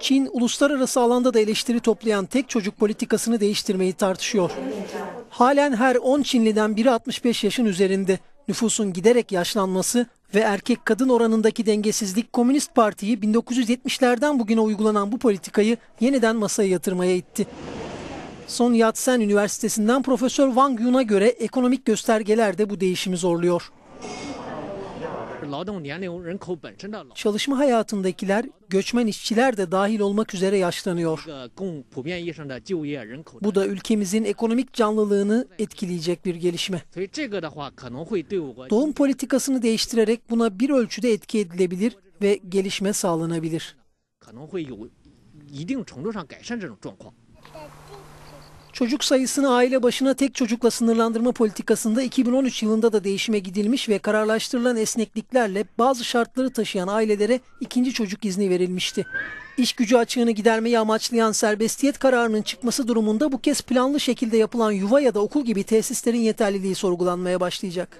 Çin uluslararası alanda da eleştiri toplayan tek çocuk politikasını değiştirmeyi tartışıyor. Halen her 10 Çinliden biri 65 yaşın üzerinde. Nüfusun giderek yaşlanması ve erkek kadın oranındaki dengesizlik Komünist Parti'yi 1970'lerden bugüne uygulanan bu politikayı yeniden masaya yatırmaya itti. Son Yat-sen Üniversitesi'nden Profesör Wang Yun'a göre ekonomik göstergeler de bu değişimi zorluyor. Çalışma hayatındakiler, göçmen işçiler de dahil olmak üzere yaşlanıyor. 这个共普遍意义上的就业人口的， Bu da ülkemizin ekonomik canlılığını etkileyecek bir gelişme. 所以这个的话可能会对我 Doğum politikasını değiştirerek buna bir ölçüde etki edilebilir ve gelişme sağlanabilir. 可能会有一定程度上改善这种状况。 Çocuk sayısını aile başına tek çocukla sınırlandırma politikasında 2013 yılında da değişime gidilmiş ve kararlaştırılan esnekliklerle bazı şartları taşıyan ailelere ikinci çocuk izni verilmişti. İş gücü açığını gidermeyi amaçlayan serbestiyet kararının çıkması durumunda bu kez planlı şekilde yapılan yuva ya da okul gibi tesislerin yeterliliği sorgulanmaya başlayacak.